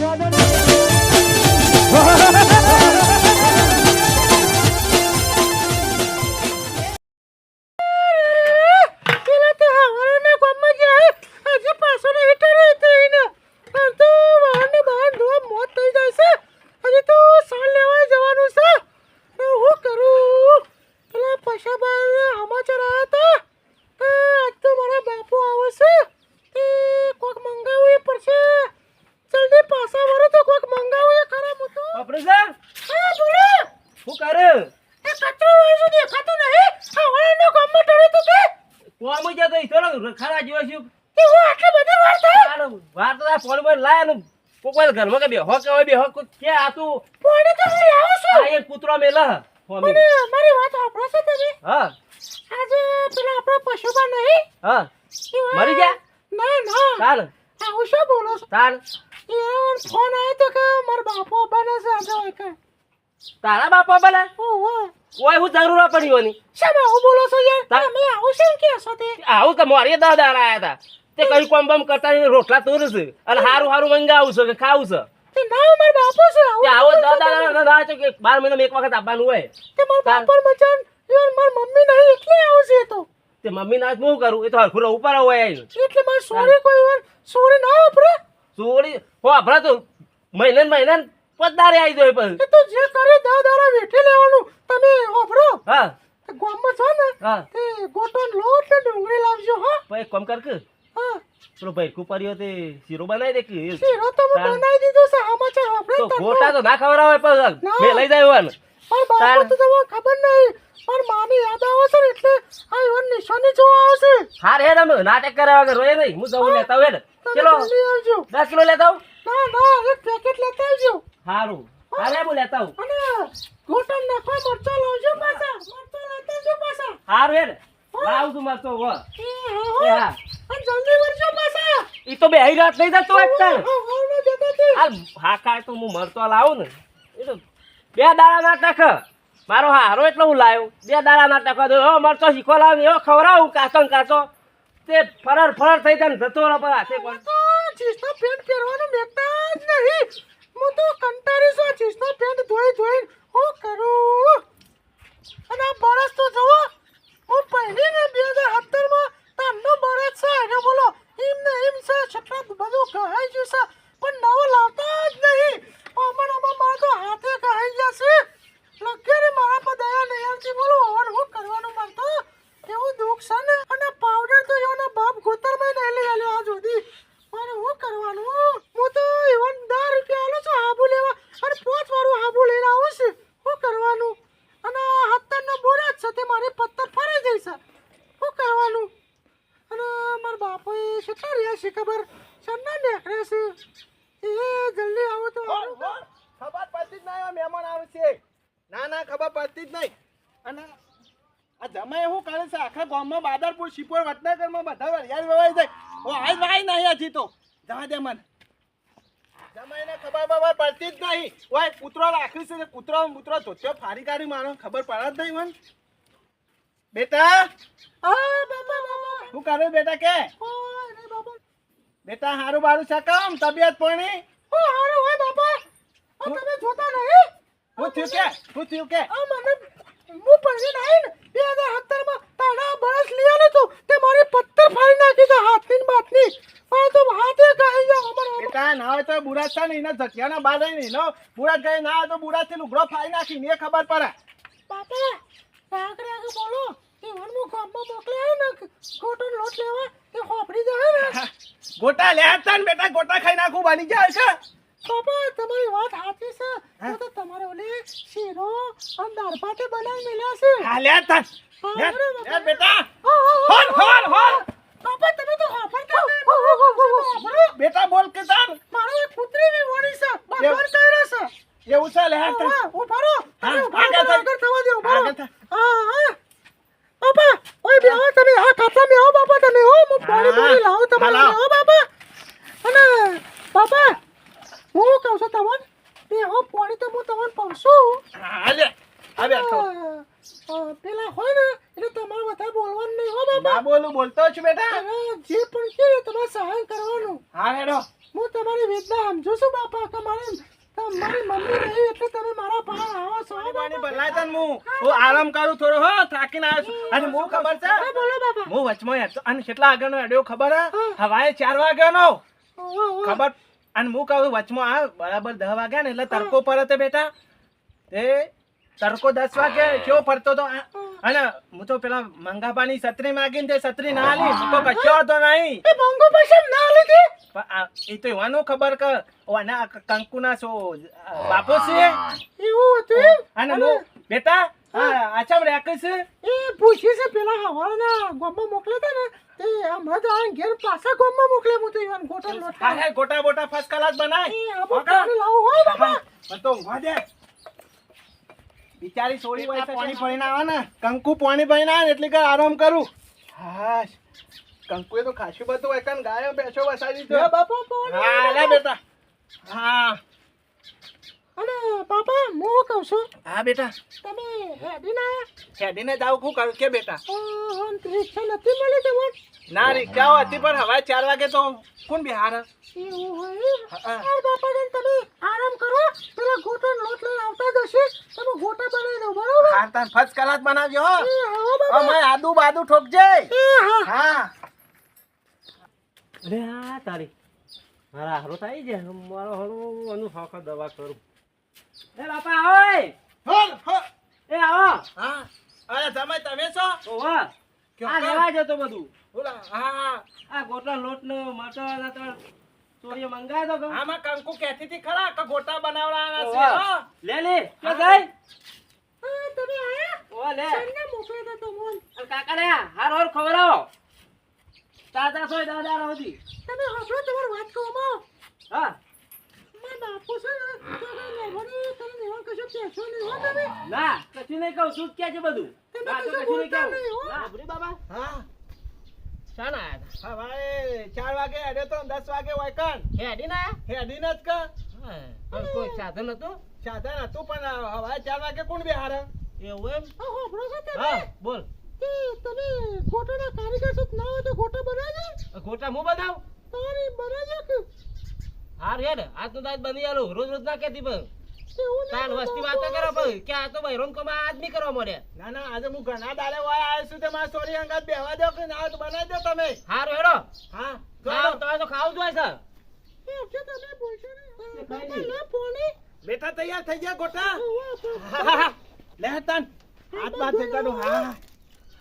પેલા કોકવાલ ઘરમાં કે બેહો કે બેહો કે આ તું? પાણી તો હું લાવું છું? આ એક કૂતરો મેલા. મને મારી વાત સાંભળો છો તમે? હા. આજે પેલા આપણો પશુબા નહીં હા. મરી ગયા? ના ના. ચાલ આ હું શું બોલો છો? ચાલ એ ફોન આવ્યો તો કે મારા બાપો બને છે આજે કે. તારા બાપો બને? કોઈ હું જરૂર પડી હોની શા હું બોલો છો યાર? તમે આવું શું કે છો તે? આવું તો મારી દાદા આયા હતા. તે કઈ કોમ બમ કરતા નહીં, રોટલા તોરે છે અને હારું હારું મંગાવું છે કે ખાવું છે. તે ના માર બાપો છે આવો દાદા? ના ના તો કે બાર મહિનામાં એક વખત આપવાનું હોય. તે માર બાપો મચાન યાર મારી મમ્મી નહીં એટલે આવું છે તો. તે મમ્મી ના હું કરું? એ તો હરખું ઉપર હોય. એટલે મારે સોરી કોઈ વાર સોરી ના આપરે સોરી? હો આપણા તો મહિને મહિને પદારે આવી જાય પછી. તો જે કરે દા દાડા વેઠી લેવાનું. તમે ઓફરો હા. તે ગામમાં છો ને હા. તે ગોટન લોટ ને ડુંગળી લાવજો હા. ભાઈ કોમ કર કે પેલો ભૈરકુ પર્યો તે શીરો બનાવી દે કે શીરો તો મેં બનાવી દીધો છે સમાચાર વાપરે તો ગોટા તો ના ખવડાવે પણ મે લઈ જાય હોય પણ બાપુ તો તમને ખબર નહીં પણ માની યાદ આવે છે એટલે આ ઈવન નિશાની જોવા આવશે. હાર હે રમે નાટક કર્યા વગર રોય નહીં. હું જવું લેતા હોય ને. ચલો. જલ્દી આવજો. દસ કિલો લેતા આવું? ના ના એક પેકેટ લેતા આવજો. હારું. હારે હું લેતા હું અને ગોટા નાખવા મરચા લાવજો પાછા. મરચા લેતા જો પાછા. હારું હે લાવું છું મરતો એ એ હા હા. અને ઈ તો બે રાત નહીં જતો હા ના જતા તે હા મરતો લાવું ને. એ તો બે દાડા નાટક મારો હારો એટલે હું લાવ્યો બે દાડા નાટક દો હો મરતો શીખો લાવ એવો ખવડાવું કાચો ને કાચો. તે ફરર ફરર થઈ જાય ને જતો રહો પર હાથે કોણ ચીસ્તો પેન્ટ પહેરવાનું મેકતા જ નહીં. હું તો કંટાળી છું આ જીસનો પેન્ટ ધોઈ ધોઈ હું કરું અને આ બરસ તો જુઓ હું પહેરીને બે હજાર સત્તરમાં તારનો બરસ છે અને બોલો એમ ને એમ છે છતાં બધું કહાઈ ગયું છે પણ નવો લાવતા જ નહીં આમાં આમાં મારા તો હાથે કહાઈ જશે લગેરે મારા પર દયા નહીં આવતી બોલો હવે હું કરવાનું મારે તો એવું દુઃખ છે ને અને પાવડર તો એના બાપ ગોતરમાં નહીં લઈ આવ્યો આ સુધી મારે શું કરવાનું હું તો એવન દસ રૂપિયા આલું છું હાબુ લેવા અને પાંચ વાળું હાબુ લઈને આવું છું શું કરવાનું અને હત્તરનો બોરા જ છે તે મારી પત્તર ફરી જઈ છે શું કરવાનું અને મારા બાપોએ કેટલા રહ્યા છે ખબર સન્ના નીકળે છે એ જલ્દી આવો તો હોલ, સારું. હોલ. ખબર પડતી જ નહીં આ મહેમાન આવશે ના ના ખબર પડતી જ નહીં અને આ જમાઈ શું કરે છે આખા ગામમાં બાદરપુર શિપોર વડનગરમાં બધા વરિયાળ વવાઈ જાય. ઓ આજ વાય નહીં હજી તો. જવા દે મને. જમાઈને ખબર બબર પડતી જ નહીં. ઓય કૂતરો રાખી છે કૂતરો કૂતરો ધોત્યો ફાડી કાઢી મારો. ખબર પડે જ નહીં મને. બેટા. આ બાબા બાબા શું કરે બેટા કે? ઓય રે બાબા બેટા હારું બારું છે કામ તબિયત પાણી? હારું હોય આ તમે જોતા નહીં? શું થયું કે? હું થયું કે? મને હું પહેરીને આવીને બે હજાર સત્તરમાં તારા બરસ લઈ આવ્યો તો તે મારી પત્તર ફાડી નાખી છે હાથની ને બાતની આ તો હાથે કહી જાવ અમારો કાય ના હોય તો બુરાત છે ને એના જગ્યાના બાદ નહીં નો? બુરાત ગઈ ના તો બુરાતથી લુગડો ફાડી નાખી ને ખબર પડે. બાપા રાગ કે બોલો. કે વન હું ગામમાં મોકલી ને ખોટો લોટ લેવા તે ખોપડી જાય ને. ગોટા લે હતા ને બેટા ગોટા ખાઈ નાખું બની જાય છે બાપા તમારી વાત સાચી છે. તો તો તમારે ઓલે શીરો અને દાળ ભાતે બનાવી મેલ્યા છે. હાલ્યા તા. લે. બેટા. હા, હા, હા. Hall hall hall. બાબા તમે તો બોલો, બોલો. બેટા બોલ કે તાર. મારો પુત્રી બી વણી છે. બરબાદ કર્યો છે. એવું છે લે હા, હા, ઊભા રહો. હા, તમે ઊભા થવા દો, ઊભા રહો. હા, હા. બાપા, ઓય બેહો તમે, હા, ખાટલામાં બેહો બાબા તમે, હો, હું પાણી હા, પાણી લાવું તમારે, હો લાવ. હું કહું છું તમને, બેહો, પાણી તો હું તમને પાઉં હા લે આ બેઠો. છું. અ, પેલા હોય ને એટલે તમારે વધારે બોલવાનું નહીં હો બાપા ના બોલું બોલતો છું બેટા. જે પણ છે તમારે સહાય કરવાનું. હા હેડો. હું તમારી વેદના સમજુ છું બાપા કે મારી તમારી મમ્મી નહીં એટલે તમે મારા પાસે આવો છો પાણી ભલાય તને હું. હું આરામ કરું થોડો હો થાકીને આવ્યો છું. અને હું ખબર છે? હા બોલો બાપા. હું વચમાં હતો અને કેટલા આગળનો હેડ્યો ખબર હે? હવાએ ચાર વાગ્યાનો. ઓહો, ઓહો. ખબર? અને હું કહું વચમાં આ બરાબર દસ વાગ્યા ને એટલે તડકો પરતે બેટા. એ તડકો દસ વાગે કેવો પડતો તો અને હું તો પેલા મંગાપાની છત્રી માગીને તે છત્રી ના લી હું તો કશો હતો નહીં. મંગો પૈસા ના લીધી એ તો એવાનું ખબર કે ઓના કંકુના સો બાપો છે? એવું હતું? અને હું બેટા હા. આચમ છે? એ પૂછી છે પેલા હવાના ગામમાં મોકલે છે ને તે હમણાં તો આ ઘેર પાછા ગામમાં મોકલે હું તો ઈવન ગોટા લોટ હા હા ગોટા બોટા ફર્સ્ટ ક્લાસ બનાય. એ ઓકે? લાવો હોય બાપા તો ઊંઘવા દે બિચારી સોળી હોય પાણી ભરીને આવે ને કંકુ પાણી ભરીને આવે ને એટલે કે આરામ કરું. હા કંકુએ તો ખાસું બધું હોય કાન ગાયો બેસો વસાવી એ દીધો બાપા હા લે બેટા. હા. અને પાપા હું કહું છું? હા બેટા. તમે હેડીને આયા? હેડીને જાવ હું કરું? કે બેટા? રિક્ષા નથી મળી તમને ના રિક્ષા હતી? પણ હવે ચાર વાગે તો કોણ બિહાર? એવું હોય? હા. બાપા બેન તમે આરામ કરો. પેલા ગોટા લોટ લઈને આવતા જશે. તમે ગોટા બનાવી દો બરોબર? હા તાર ફર્સ્ટ ક્લાસ બનાવજો હો. અમે આદુ બાદુ ઠોકજે હા. હા. અરે આ તારી. મારા હારો થાય છે મારો હારો અનુ દવા કરું. એ બાપા ઓય! હોલ હો એ આવો. હા અરે તમે તમે છો? ઓવા આ? લેવા જતો બધું. બોલા હા હા. આ ગોટા લોટ નો મટર ના તો ચોરીઓ મંગાવ્યો તો આમાં કંકુ કહેતી હતી ખરા કે ગોટા બનાવવાના છે. હો. લે લે કે ગઈ હા, તમે આયા? ઓ લે. સંને મોકલી દો તો મોન કાકા લે હાર હાર ખવડાવો તાતા સોય દાદા રહી તમે હાંભળો તમારી વાત કહો માં હા. ને કશું નહીં કહું શું કે છે બધું? નહીં કહું. બાબા. હા. ચાર વાગે હેડે તો દસ વાગે હોય કન હતા હેડી ના? જ કર આયા હા પણ કોઈ સાધન હતું? સાધન હતું પણ હવે ચાર વાગે કોણ બિહાર એવું એમ? હા બોલ. તમે ગોટાના કારીગર છો ના હોય તો ગોટા બનાવજો. ગોટા હું બનાવ? તારી બનાવજો કે હાર હેડ આજ તો દાદ બની આલું. રોજ રોજ ના કેતી પણ. તાન વસ્તી વાતો કરો પણ કે આ તો બૈરોન કમા આદમી કરવા મળ્યા ના ના આજે હું ઘણા દાડે વાય આવ્યો છું તે મારા સોરી અંગાત બેહવા દો કે ના બનાવી દો તમે. હારો હેડો. હા ખાવ તમે તો ખાવ જોઈએ સર. એ તમે બોલશો ને. પોણી બેટા તૈયાર થઈ ગયા ગોટા. લે તન. હાથ બાદ થઈ કાઢું હા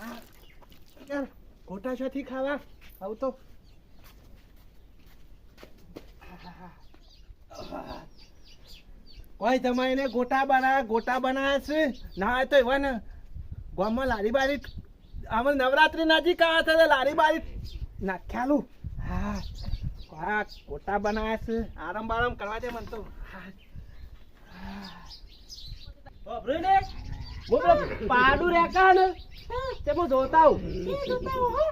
હા. ગોટા શોથી ખાવા? આવું તો. કોઈ તમે એને ગોટા બનાવ્યા ગોટા બનાવ્યા છે? ના તો એવા ને ગામમાં લારી બારી આમ નવરાત્રી નજીક આવે છે લારી બારી નાખ્યાલું હા હા ગોટા બનાવ્યા છે. આરામ બારામ કરવા દે મને તો. પાડું રેખા ને તે હું જોતા હું એ જોતા હો.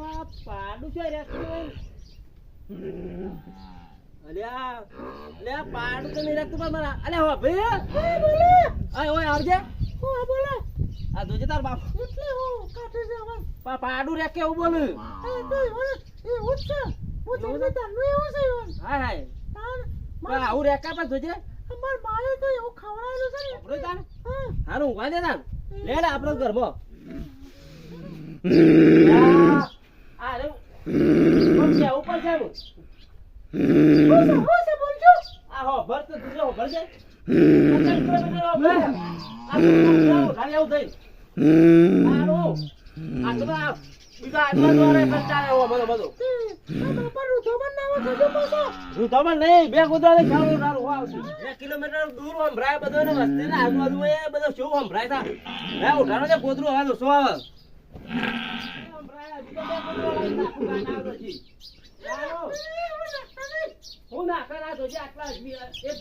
આ પાડું છે અલે આ અલે આ પાડું તો નહીં રેકતું પણ મારા. અલે હો ભાઈ. બોલે. અય ઓય આવજે. બોલે. આ જોજે તાર બાપ. એટલે હું પા પાડું રેકે એવું બોલ. એ તો એવું જ છે? હું તમને એવું છે એવું હાય હાય. તાર પણ આવું રેકા પણ જોજે? અમાર મારે તો એવું ખવડાવેલું છે ને. તાન હા. હારું ઊંઘવા દે તાન લે લે આપણો ઘરમાં. આ રે. કોણ છે ઉપર છે બે કુતરા કિલોમીટર દૂર સંભળાય બધો ને આજુબાજુ એ બધો શું સંભળાય તા હે ઉઠાડો છે કૂતરું હવે સંભળાય, બીજો બે કૂતરો લઈને આખું ગામ આવતો છે. ચાલો. હું નાખે ના જોજે આટલા એક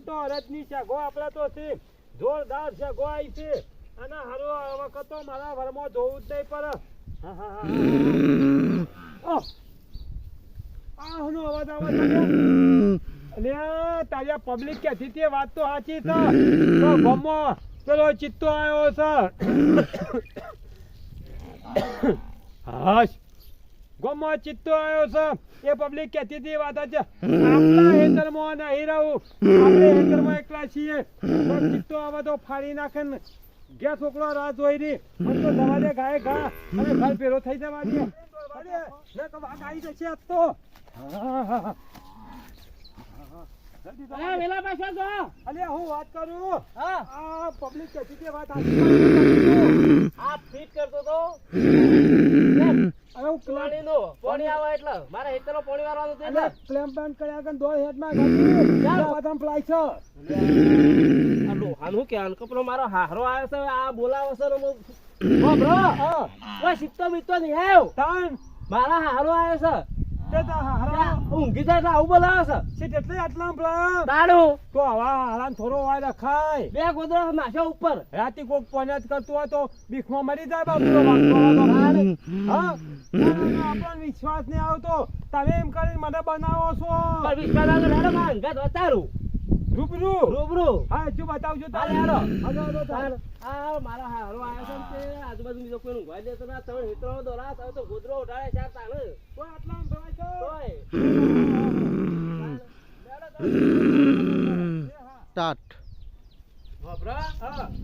તો અરજની શેગો તો છે જોરદાર શેગો છે. અને હારો આ વખત તો મારા ઘરમાં જોવું જ નહીં પડે. હા, હા, હા. ઓહ! આ હનો અવાજ આવે તારી પબ્લિક કે હતી વાત તો સાચી છે. તો ગામમાં પેલો ચિત્તો આવ્યો છે. હાશ. ગોમાં ચિત્તો આવ્યો છે. એ પબ્લિક કહેતી હતી વાત છે. આપણા હેતરમાં નહીં રહું આપણે હેતરમાં એકલા છીએ. પણ ચિત્તો આવે તો ફાડી નાખે ને. ગયા છોકરો રાહ જોઈ રહી. મને તો દવા દે ગાય ઘા અને ઘર પેલો થઈ જવા દે. ને તો વાઘ આવી જશે તો. હા, હા. અરે વેલા પાછા જો. હું વાત કરું? હા. આ પબ્લિક કહેતી વાત સાચી આ ફીટ કરતો તો? હવે હું પાણી આવે એટલે. મારે હેતરનો પાણી વાળવાનું હતું એટલે. ક્લેમ બેન કર્યા કે દોડ હેડમાં ગાડી ચાલ. બદામ ફ્લાય છે. કે આન કપડો મારો હારો આવ્યો છે આ બોલાવો છે ને ઓ બ્રો. હા. ઓય સિત્તો મિત્તો નહીં આવ્યો. તાન. મારા હારો આવ્યો છે. ઊંઘી જાય એટલે આવું બોલાવે છે. એટલે આટલા પ્લાન તાળું તો હવા હારાન થોડો વાર રખાય. બે ગોદડા નાખ્યો ઉપર. રાતી કોક પનાત કરતો હોય તો બીખમાં મરી જાય બાપુ વિશ્વાસ નહીં આવતો. તમે એમ કરીને મને બનાવો છો. વિશ્વાસ અંગત વતારું રૂબરૂ. રૂબરૂ. હા જો બતાવજો હાલે તારે હેડો હાલો, હાલો, તારે. આ મારા હારો આવ્યો છે ને તે આજુબાજુ બીજો કોઈ ઊંઘવા દેતો ના તમે હેતરો દોરા હવે તો ગોદરો ઉડાડે ચાર તાણ. કોઈ આટલા ભરાય છે? તોય. ટાટ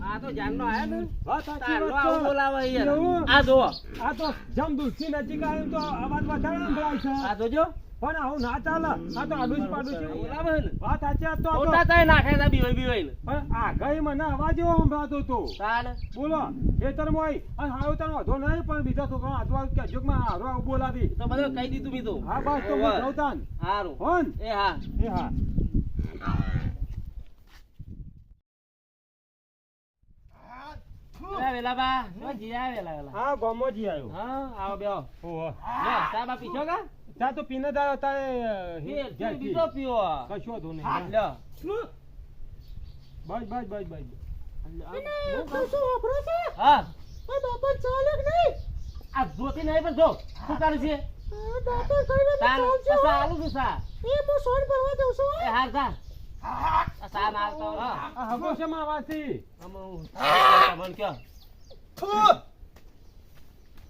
આ તો જાનનો આયો ને. વાત સાચી વાત આવું યાર આ જો આ તો જમ દૂધથી નજીક આવ્યું તો અવાજ વધારે સંભળાય છે. આ જોજો. પણ આવું ના ચાલે. આ તો આડું પાડું છે. બોલાવે ને? વાત સાચી આ તો ઓટા તય નાખે છે બીવાય બીવાય ને પણ આગળ મને અવાજ એવો સંભળાતો હતો તાણ બોલો ખેતરમાં હોય અને હારો તને વધો નહીં પણ બીજા છોકરા હાથવા કે જોગમાં હારો આવું બોલાવી. તો બધું કહી દીધું મી તો. હા બસ તો હું ઓવે. હારું. હોન. એ હા. એ હા. વેલા બા જીયા વેલા વેલા. હા ગોમોજી આવ્યો હા આવો બેહો. ઓહો. લે સાબા પીછો કા? ચા તો પીને દા તારે. બીજો પીવો. કશો વાંધો નહીં લ્યો બસ બસ બસ બસ હા. આ દાંતણ ચાલે કે નહીં. આ જોતી નહીં પણ જો શું કરે છે? આ દાંતણ કરીને પસા હો. આલું છું સા. એ હું સોન ભરવા જઉં છું એ હાર સા ના તો હા. આ હગો છે માં વાસી અમુ તમને કયો.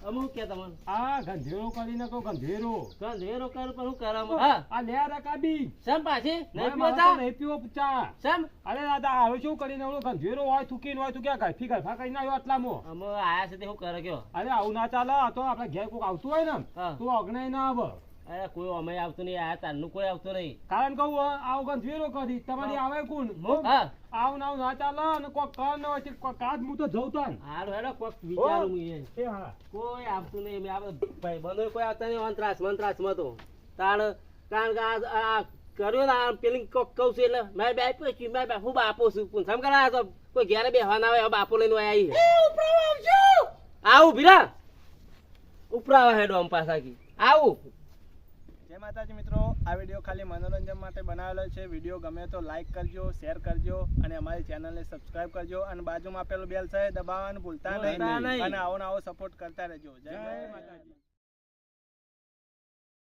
અમુ કે તમને? આ ગંધેરો કરી નાખો ગંધેરો. ગંધેરો કર પણ હું કરામ હા આ લે રકાબી. સેમ પાછી? નહીં પીવો ચા? નહીં પીવો ચા. સેમ અરે દાદા હવે શું કરીને ઓલો ગંધેરો હોય થૂકીને હોય તું ક્યાં ગરફી ગરફા કરીને આવ્યો મો અમે આયા છે તે હું કરે કયો અરે આવું ના ચાલે આ તો આપણે ઘેર કોક આવતું હોય ને. તું અગ્નાય ના આવે. અરે કોઈ અમે આવતું નહીં આયા તારનું કોઈ આવતું નહીં. કારણ કહું આવ આવું ગંધેરો કરી તમારી આવે કોણ? આવ આવું ના ના ચાલે અને કોક કર ન હોય કોક કાચ હું તો જઉં તાન હારું હેડો કોક વિચારું હું એ. હા. કોઈ આવતું નહીં મેં આપણે ભાઈ બંધો કોઈ આવતા નહીં મંત્રાસ મંત્રાસમાં તો. તાણ કારણ કે આ આ કર્યો ને આ પેલી કોક કહું છું એટલે મેં બે પછી મેં બે હું બાપો છું. પણ સમ કરા તો કોઈ ઘેરે બેહવા ના આવે બાપો લઈને આવી આવું ભીરા ઉપરાવા હેડો આમ પાછા કી આવું. જય માતાજી મિત્રો આ વીડિયો ખાલી મનોરંજન માટે બનાવેલો છે. વીડિયો ગમે તો લાઇક કરજો શેર કરજો અને અમારી ચેનલને સબસ્ક્રાઇબ કરજો અને બાજુમાં આપેલું બેલ છે દબાવવાનું ભૂલતા નહીં. નહીં. અને આવો ને આવો સપોર્ટ કરતા રહેજો. જય માતાજી.